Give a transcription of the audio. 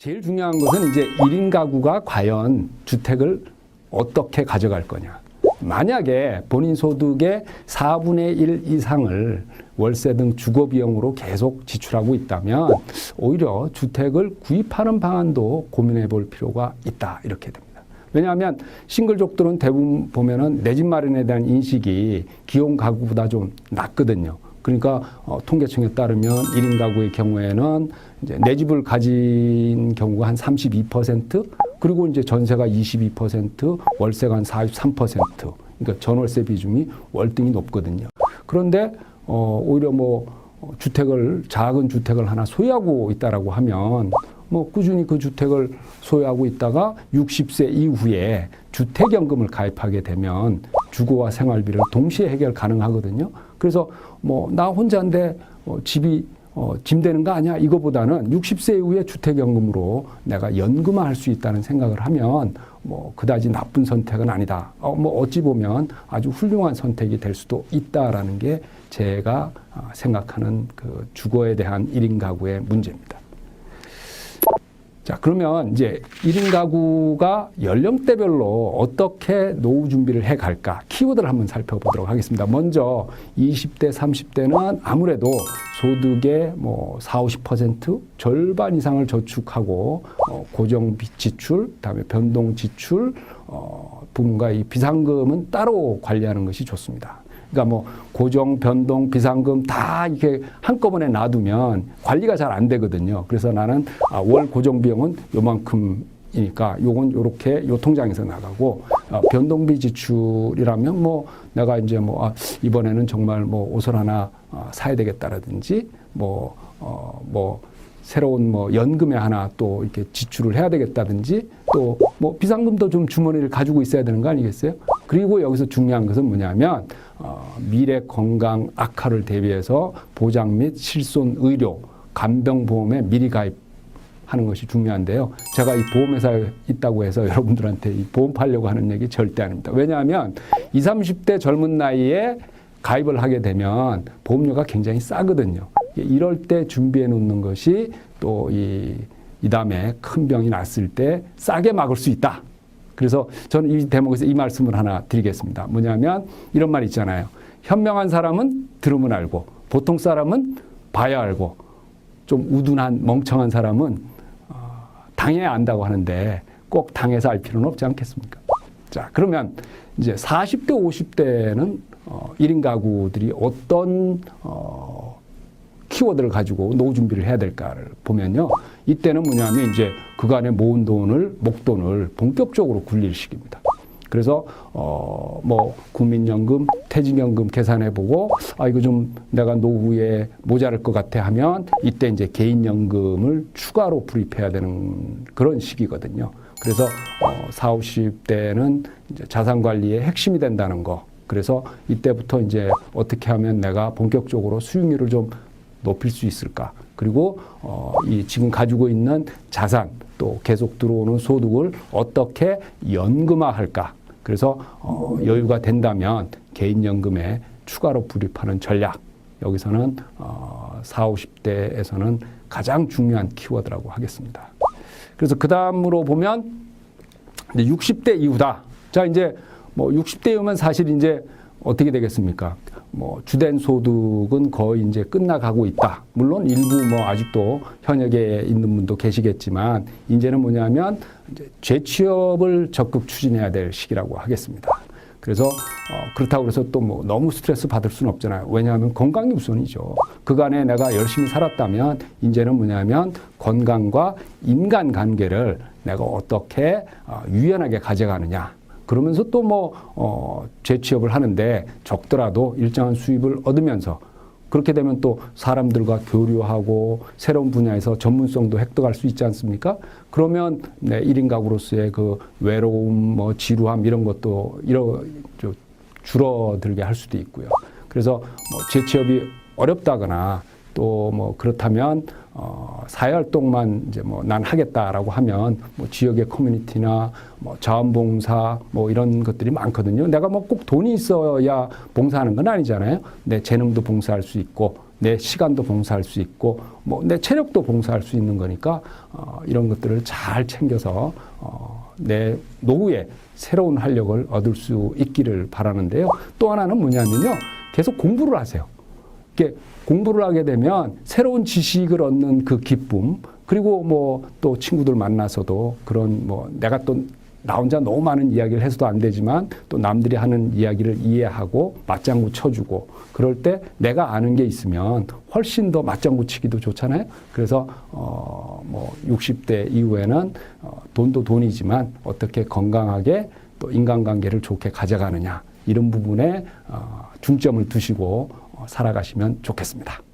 제일 중요한 것은 이제 1인 가구가 과연 주택을 어떻게 가져갈 거냐. 만약에 본인 소득의 4분의 1 이상을 월세 등 주거 비용으로 계속 지출하고 있다면 오히려 주택을 구입하는 방안도 고민해 볼 필요가 있다. 이렇게 됩니다. 왜냐하면 싱글족들은 대부분 보면은 내 집 마련에 대한 인식이 기혼 가구보다 좀 낮거든요. 그러니까 어, 통계청에 따르면 1인 가구의 경우에는 이제 내 집을 가진 경우가 한 32% 그리고 이제 전세가 22% 월세가 한 43% 그러니까 전월세 비중이 월등히 높거든요. 그런데 어, 오히려 뭐 어, 주택을 작은 주택을 하나 소유하고 있다라고 하면 뭐 꾸준히 그 주택을 소유하고 있다가 60세 이후에 주택연금을 가입하게 되면 주거와 생활비를 동시에 해결 가능하거든요. 그래서 뭐 나 혼자인데 어, 집이 어, 짐되는 거 아니야? 이거보다는 60세 이후에 주택연금으로 내가 연금화할 수 있다는 생각을 하면 뭐 그다지 나쁜 선택은 아니다. 어, 뭐 어찌 보면 아주 훌륭한 선택이 될 수도 있다라는 게 제가 아, 생각하는 그 주거에 대한 1인 가구의 문제입니다. 자, 그러면 이제 1인 가구가 연령대별로 어떻게 노후 준비를 해 갈까? 키워드를 한번 살펴보도록 하겠습니다. 먼저 20대, 30대는 아무래도 소득의 뭐 4, 50% 절반 이상을 저축하고 어, 고정 비- 지출, 그다음에 변동 지출, 어, 부분과 이 비상금은 따로 관리하는 것이 좋습니다. 그러니까 뭐 고정, 변동, 비상금 다 이렇게 한꺼번에 놔두면 관리가 잘 안 되거든요. 그래서 나는 아, 월 고정 비용은 요만큼 이니까 요건 요렇게 요 통장에서 나가고 어, 변동비 지출이라면 뭐 내가 이제 뭐 아, 이번에는 정말 뭐 옷을 하나 아, 사야 되겠다라든지 뭐 어, 뭐 새로운 뭐 연금에 하나 또 이렇게 지출을 해야 되겠다든지 또 뭐 비상금도 좀 주머니를 가지고 있어야 되는 거 아니겠어요? 그리고 여기서 중요한 것은 뭐냐면 어, 미래 건강 악화를 대비해서 보장 및 실손 의료 간병보험에 미리 가입하는 것이 중요한데요. 제가 이 보험회사에 있다고 해서 여러분들한테 이 보험 팔려고 하는 얘기 절대 아닙니다. 왜냐하면 20, 30대 젊은 나이에 가입을 하게 되면 보험료가 굉장히 싸거든요. 이럴 때 준비해 놓는 것이 또이 이 다음에 큰 병이 났을 때 싸게 막을 수 있다. 그래서 저는 이 대목에서 이 말씀을 하나 드리겠습니다. 뭐냐면 이런 말 있잖아요. 현명한 사람은 들으면 알고 보통 사람은 봐야 알고 좀 우둔한 멍청한 사람은 어, 당해야 안다고 하는데 꼭 당해서 알 필요는 없지 않겠습니까? 자, 그러면 이제 40대, 50대는 어, 1인 가구들이 어떤 어, 키워드를 가지고 노후 준비를 해야 될까를 보면요. 이때는 뭐냐면 이제 그간에 모은 돈을 목돈을 본격적으로 굴릴 시기입니다. 그래서 어 뭐 국민연금, 퇴직연금 계산해 보고 아 이거 좀 내가 노후에 모자랄 것 같아 하면 이때 이제 개인연금을 추가로 불입해야 되는 그런 시기거든요. 그래서 어 40, 50대는 이제 자산 관리의 핵심이 된다는 거. 그래서 이때부터 이제 어떻게 하면 내가 본격적으로 수익률을 좀 높일 수 있을까? 그리고 어, 이 지금 가지고 있는 자산 또 계속 들어오는 소득을 어떻게 연금화할까? 그래서 어, 여유가 된다면 개인연금에 추가로 불입하는 전략 여기서는 어, 40, 50대에서는 가장 중요한 키워드라고 하겠습니다. 그래서 그 다음으로 보면 이제 60대 이후다. 자 이제 뭐 60대 이후면 사실 이제 어떻게 되겠습니까? 뭐 주된 소득은 거의 이제 끝나가고 있다. 물론 일부 뭐 아직도 현역에 있는 분도 계시겠지만 이제는 뭐냐면 이제 재취업을 적극 추진해야 될 시기라고 하겠습니다. 그래서 어, 그렇다고 해서 또 뭐 너무 스트레스 받을 수는 없잖아요. 왜냐하면 건강이 우선이죠. 그간에 내가 열심히 살았다면 이제는 뭐냐면 건강과 인간 관계를 내가 어떻게 어, 유연하게 가져가느냐. 그러면서 또 뭐, 어, 재취업을 하는데 적더라도 일정한 수입을 얻으면서 그렇게 되면 또 사람들과 교류하고 새로운 분야에서 전문성도 획득할 수 있지 않습니까? 그러면 네, 1인 가구로서의 그 외로움, 뭐 지루함 이런 것도 이러, 저, 줄어들게 할 수도 있고요. 그래서 뭐 재취업이 어렵다거나 또 뭐 그렇다면 어, 사회활동만 이제 뭐 난 하겠다라고 하면 뭐 지역의 커뮤니티나 뭐 자원봉사 뭐 이런 것들이 많거든요. 내가 뭐 꼭 돈이 있어야 봉사하는 건 아니잖아요. 내 재능도 봉사할 수 있고 내 시간도 봉사할 수 있고 뭐 내 체력도 봉사할 수 있는 거니까 어, 이런 것들을 잘 챙겨서 어, 내 노후에 새로운 활력을 얻을 수 있기를 바라는데요. 또 하나는 뭐냐면요. 계속 공부를 하세요. 이렇게 공부를 하게 되면 새로운 지식을 얻는 그 기쁨 그리고 뭐 또 친구들 만나서도 그런 뭐 내가 또 나 혼자 너무 많은 이야기를 해서도 안 되지만 또 남들이 하는 이야기를 이해하고 맞장구 쳐주고 그럴 때 내가 아는 게 있으면 훨씬 더 맞장구 치기도 좋잖아요. 그래서 어 뭐 60대 이후에는 어 돈도 돈이지만 어떻게 건강하게 또 인간관계를 좋게 가져가느냐 이런 부분에 어 중점을 두시고 어 살아가시면 좋겠습니다.